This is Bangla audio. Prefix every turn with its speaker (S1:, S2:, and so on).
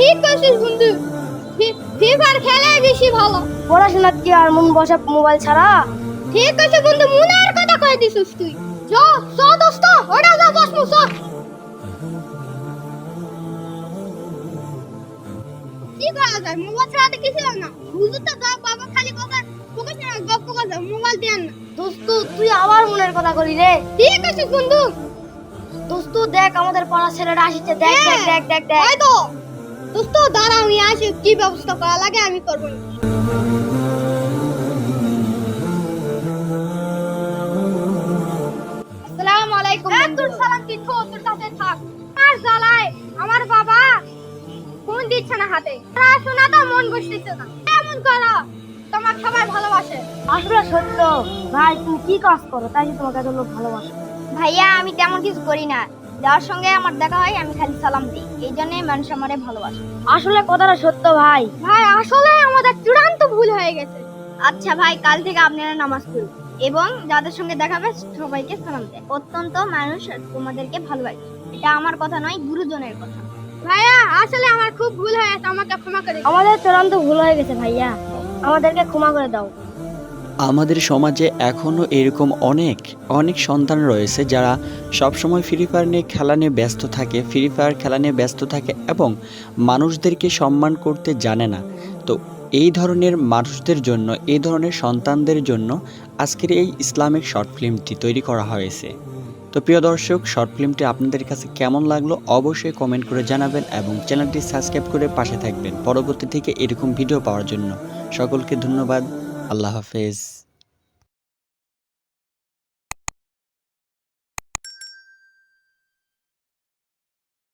S1: ঠিক কইছিস বন্ধু। ফ্রি ফায়ার খেলাই বেশি ভালো।
S2: পড়াশোনার কি আর মন বসে মোবাইল ছাড়া?
S1: ঠিক আছে বন্ধু মনের কথা কই দিছিস তুই। চ চ দোস্ত ওটা যা বসমু চ। কি করা যায়? মোবাইল ছাড়া তো কিছু না? বুঝু তো যা বাবা খালি কথা ফোকাস না গপ কথা মোবাইল দেন না।
S2: দোস্ত তুই আবার মনের কথা করি রে।
S1: ঠিক আছে বন্ধু।
S2: দোস্ত দেখ আমাদের পাড়ার ছেলেরা আসছে দেখ দেখ দেখ দেখ দেখ।
S1: এই তো। দোস্ত দাঁড়া আমি আসি কি ব্যবস্থা করা লাগে আমি করব না। আসসালামু আলাইকুম। তোর সালাম কি? তো তোর কাছে থাক। আর জ্বালায় আমার বাবা ফোন দিচ্ছে না হাতে। পড়াশোনা তো মন বসতেছে না। এমন করো তোমার সবাই ভালোবাসে।
S2: আসলে সত্য। ভাই তুমি কি কাজ করো? তাই তোমাকে এত লোক ভালোবাসে।
S1: ভাইয়া আমি তেমন কিছু করি না। যার সঙ্গে আমার দেখা হয় আমি খালি সালাম দিই। এই জন্য মানুষ আমারে ভালোবাসে।
S2: আসলে কথাটা সত্য ভাই।
S1: ভাই আসলে আমাদের চূড়ান্ত ভুল হয়ে গেছে। আচ্ছা ভাই কাল থেকে আপনারা নামাজ পড়ুন। এবং যাদের সঙ্গে দেখাবে সবাইকে সালাম দেয় অত্যন্ত মানুষ তোমাদেরকে ভালোবাসে। এটা আমার কথা নয় গুরুজনের কথা। ভাইয়া আসলে আমার খুব ভুল হয়ে হয়েছে আমাকে ক্ষমা করে
S2: আমাদের চূড়ান্ত ভুল হয়ে গেছে ভাইয়া। আমাদেরকে ক্ষমা করে দাও।
S3: আমাদের সমাজে এখনও এরকম অনেক অনেক সন্তান রয়েছে যারা সবসময় ফ্রি ফায়ার নিয়ে খেলা নিয়ে ব্যস্ত থাকে ফ্রি ফায়ার খেলা নিয়ে ব্যস্ত থাকে এবং মানুষদেরকে সম্মান করতে জানে না। তো এই ধরনের মানুষদের জন্য, এই ধরনের সন্তানদের জন্য আজকের এই ইসলামিক শর্ট ফিল্মটি তৈরি করা হয়েছে। তো প্রিয় দর্শক, শর্ট ফিল্মটি আপনাদের কাছে কেমন লাগল অবশ্যই কমেন্ট করে জানাবেন এবং চ্যানেলটি সাবস্ক্রাইব করে পাশে থাকবেন। পরবর্তী থেকে এরকম ভিডিও পাওয়ার জন্য সকলকে ধন্যবাদ। আল্লাহ হাফেজ।